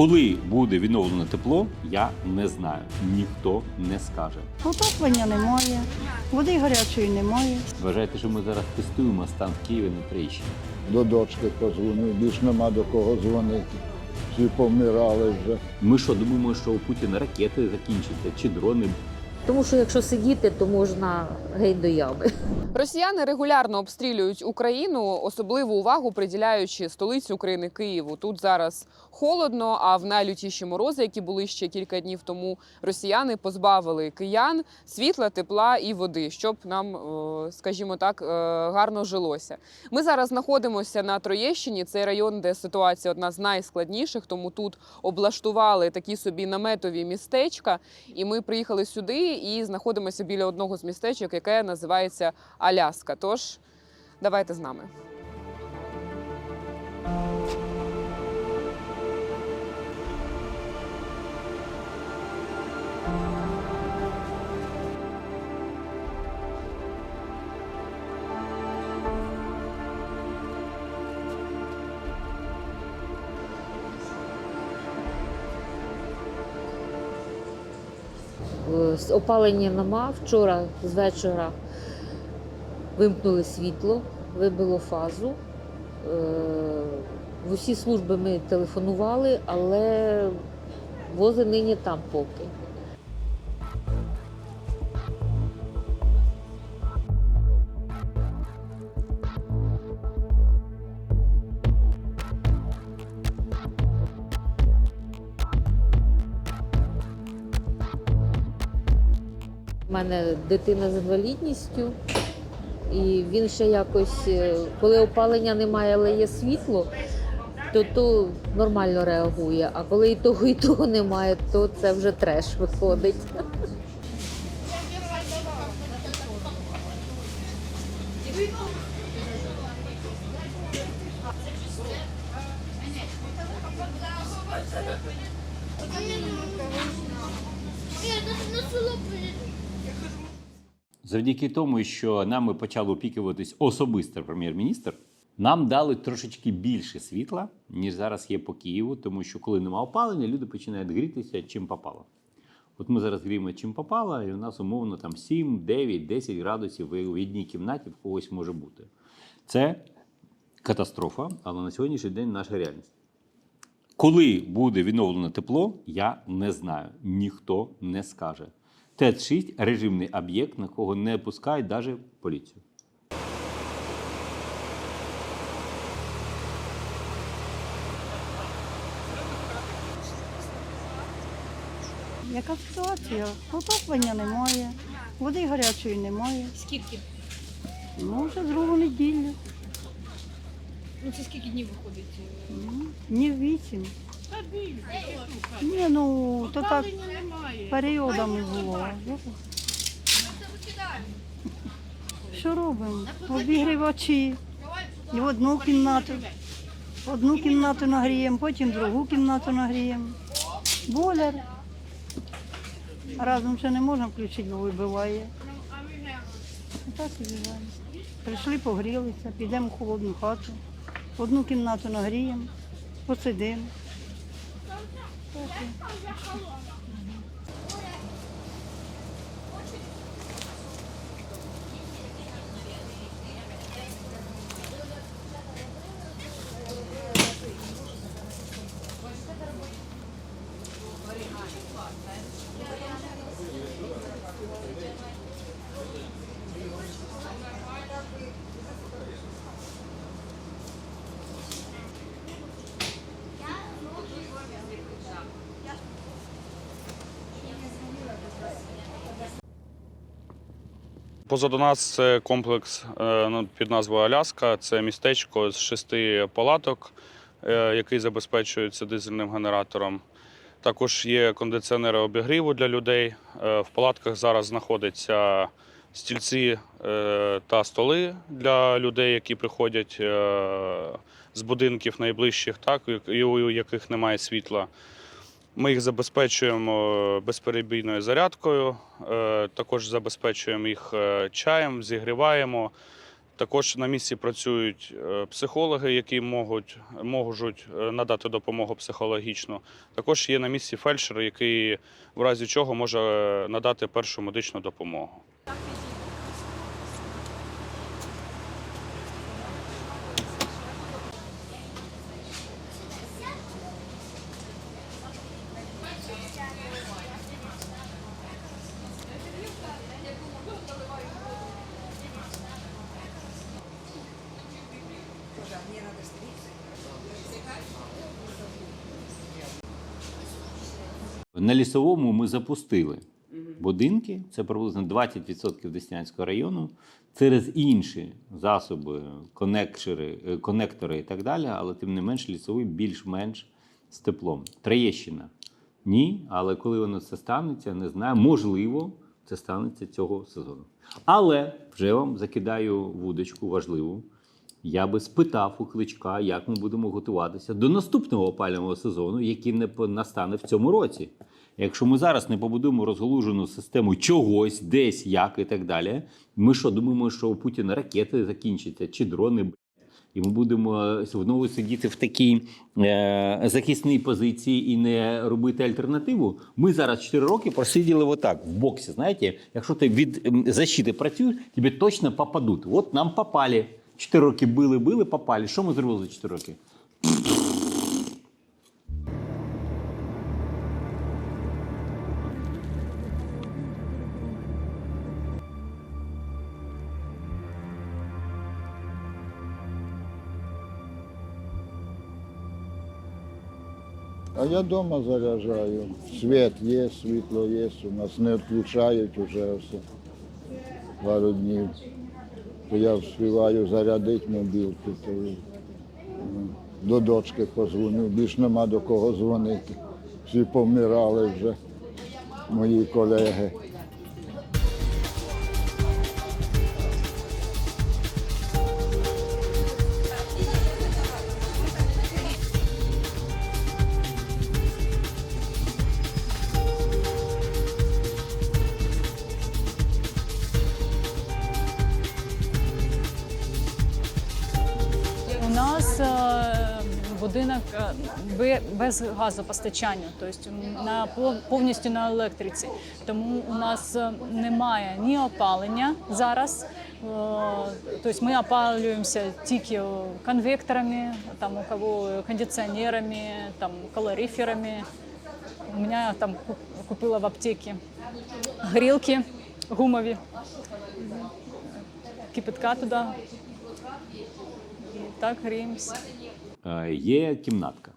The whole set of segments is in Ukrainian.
Коли буде відновлено тепло, я не знаю. Ніхто не скаже. Отоплення немає, води гарячої немає. Вважайте, що ми зараз тестуємо стан в Києві на Троєщині? До дочки позвонив, більш нема до кого дзвонити. Всі повмирали вже. Ми що думаємо, що у Путіна ракети закінчаться чи дрони? Тому що якщо сидіти, то можна геть до ями. Росіяни регулярно обстрілюють Україну, особливу увагу приділяючи столицю України Києву. Тут зараз холодно, а в найлютіші морози, які були ще кілька днів тому, росіяни позбавили киян світла, тепла і води, щоб нам, е, скажімо так, е, гарно жилося. Ми зараз знаходимося на Троєщині. Цей район, де ситуація одна з найскладніших, тому тут облаштували такі собі наметові містечка. І ми приїхали сюди і знаходимося біля одного з містечок, яке називається Аляска. Тож давайте з нами. Опалення нема. Вчора з вечора вимкнули світло, вибило фазу. Е, В усі служби ми телефонували, але вози нині там поки. У мене дитина з інвалідністю, і він ще якось, е, коли опалення немає, але є світло, то то нормально реагує. А коли і того, і того немає, то це вже треш виходить. Завдяки тому, що нами почав опікуватись особисто прем'єр-міністр, нам дали трошечки більше світла, ніж зараз є по Києву, тому що коли немає опалення, люди починають грітися чим попало. От ми зараз гріємо чим попало, і у нас умовно там 7, 9, 10 градусів в одній кімнаті в когось може бути. Це катастрофа, але на сьогоднішній день наша реальність. Коли буде відновлено тепло, я не знаю. Ніхто не скаже. ТЕЦ-6 – режимний об'єкт, на кого не пускають навіть поліцію. Яка ситуація? Отоплення немає, води гарячої немає. Скільки? Ну, вже другу неділю. Ну це скільки днів виходить? Днів вісім. Ні, ну то так періодами було. Що робимо? Обігрівачі. І в одну кімнату. Одну кімнату нагріємо, потім другу кімнату нагріємо. Бойлер. Разом ще не можна включити, бо вибиває. Так і буває. Прийшли, погрілися, підемо в холодну хату. Одну кімнату нагріємо, посидимо. 来，放学，好冷。Позаду нас комплекс е, ну, під назвою Аляска. Це містечко з шести палаток, е, який забезпечується дизельним генератором. Також є кондиціонери обігріву для людей. Е, В палатках зараз знаходяться стільці та столи для людей, які приходять з будинків найближчих, так, і у яких немає світла. Ми їх забезпечуємо безперебійною зарядкою, е, також забезпечуємо їх е, чаєм, зігріваємо. Також на місці працюють е, психологи, які можуть, можуть е, надати допомогу психологічну. Також є на місці фельдшер, який в разі чого може е, надати першу медичну допомогу. На лісовому ми запустили будинки, це приблизно 20% Деснянського району, через інші засоби, конектори, е, і так далі, але тим не менш лісовий більш-менш з теплом. Троєщина. Ні, але коли воно це станеться, не знаю. Можливо, це станеться цього сезону. Але вже вам закидаю вудочку важливу. Я би спитав у кличка, як ми будемо готуватися до наступного опалювального сезону, який не настане в цьому році. Якщо ми зараз не побудуємо розгалужену систему чогось, десь, як і так далі, ми що думаємо, що у Путіна ракети закінчаться чи дрони, і ми будемо знову сидіти в такій е, захисній позиції і не робити альтернативу. Ми зараз 4 роки просиділи отак в боксі. Знаєте, якщо ти від защити працюєш, тобі точно попадуть. От нам попали. 4 роки били, били, попали. Що ми зробили за 4 роки? А я вдома заряджаю. Світ є, світло є, у нас не відключають вже все пару днів. То я встигаю зарядити мобілки, то до дочки позвоню, більш нема до кого дзвонити. Всі помирали вже, мої колеги. Будинок е, без газопостачання, тобто на пов- повністю на електриці. Тому у нас е, немає ні опалення зараз. Е, Тобто ми опалюємося тільки конвекторами, там у кого кондиціонерами, там калориферами. У мене там куп- купила в аптеці грілки гумові, кипятка туди. Так гріємося. Е, Є кімнатка.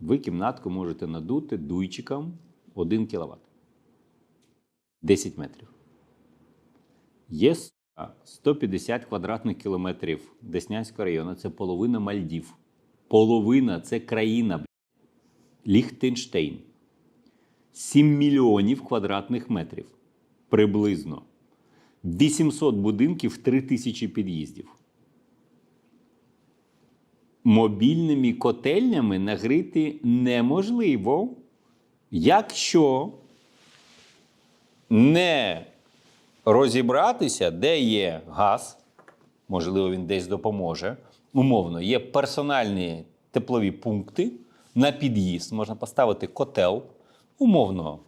Ви кімнатку можете надути дуйчиком 1 кВт. 10 метрів. Є 150 квадратних кілометрів Деснянського району. Це половина Мальдів. Половина це країна. Ліхтенштейн. 7 мільйонів квадратних метрів. Приблизно. 800 будинків, 3 тисячі під'їздів мобільними котельнями нагріти неможливо, якщо не розібратися, де є газ, можливо, він десь допоможе. Умовно, є персональні теплові пункти на під'їзд. Можна поставити котел, умовно.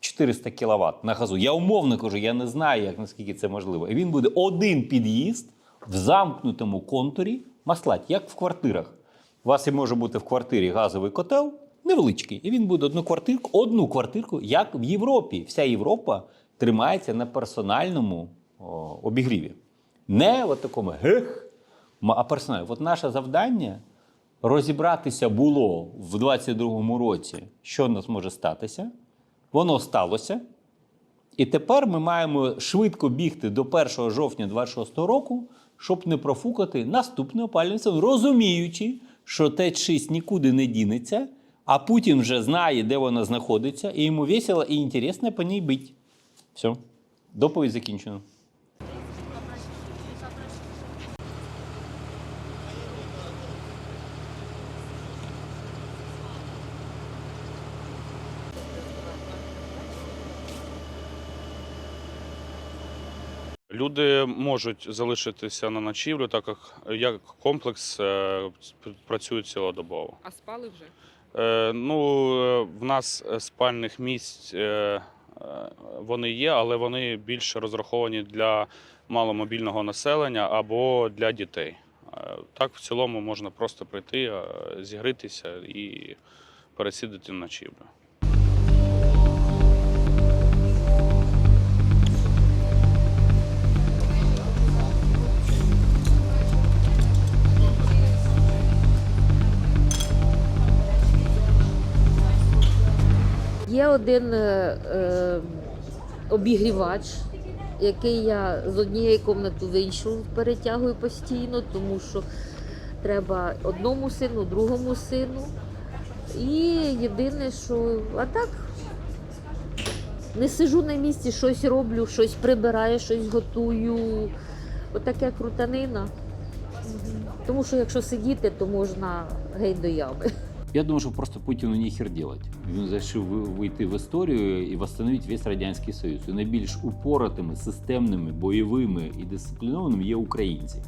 400 кВт на газу. Я умовно кажу, я не знаю, як наскільки це можливо. І він буде один під'їзд в замкнутому контурі маслать, як в квартирах. У вас і може бути в квартирі газовий котел, невеличкий, і він буде одну квартирку, одну квартирку, як в Європі. Вся Європа тримається на персональному о, обігріві. Не от такому гех, а персонально. От наше завдання розібратися було в 22-му році, що в нас може статися. Воно сталося. І тепер ми маємо швидко бігти до 1 жовтня 26 року, щоб не профукати наступний опалювальний сезон, розуміючи, що Т-6 нікуди не дінеться, а Путін вже знає, де вона знаходиться, і йому весело і інтересно по ній бить. Все. Доповідь закінчено. Люди можуть залишитися на ночівлю, так як, як комплекс е, працює цілодобово. А спали вже? Е, Ну, в нас спальних місць е, е, вони є, але вони більше розраховані для маломобільного населення або для дітей. Е, Так, в цілому можна просто прийти, зігрітися і пересідати на ночівлю. Є один е, е, обігрівач, який я з однієї кімнати в іншу перетягую постійно, тому що треба одному сину, другому сину. І єдине, що а так не сижу на місці, щось роблю, щось прибираю, щось готую. Отаке крутанина. Тому що якщо сидіти, то можна геть до ями. Я думаю, що просто Путіну ніхер делать. Він зайшов ви- вийти в історію і восстановити весь радянський союз. І найбільш упоратими, системними, бойовими і дисциплінованими є українці.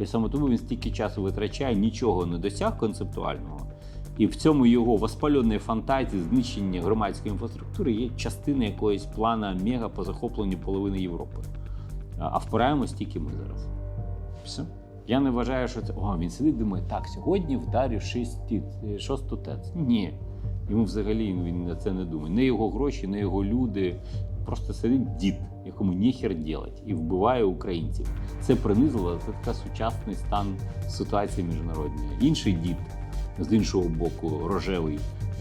І саме тому він стільки часу витрачає, нічого не досяг концептуального. І в цьому його воспальоної фантазії, знищення громадської інфраструктури є частина якоїсь плана мега по захопленню половини Європи. А впираємось тільки ми зараз. Все. Я не вважаю, що це. О, він сидить, думає, так, сьогодні вдарю шісті, шосту ТЕЦ. Ні. Йому взагалі він на це не думає. Не його гроші, не його люди. Просто сидить дід, якому ніхер ділать, і вбиває українців. Це принизило, це така сучасний стан ситуації міжнародної. Інший дід з іншого боку, рожевий,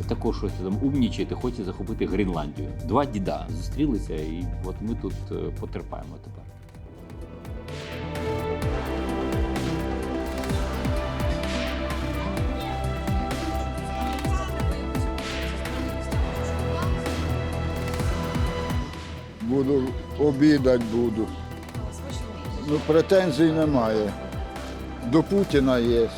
також щось там умнічає, хоче захопити Гренландію. Два діда зустрілися, і от ми тут е, потерпаємо тепер. Буду обідати буду. Ну, претензій немає. До Путіна є.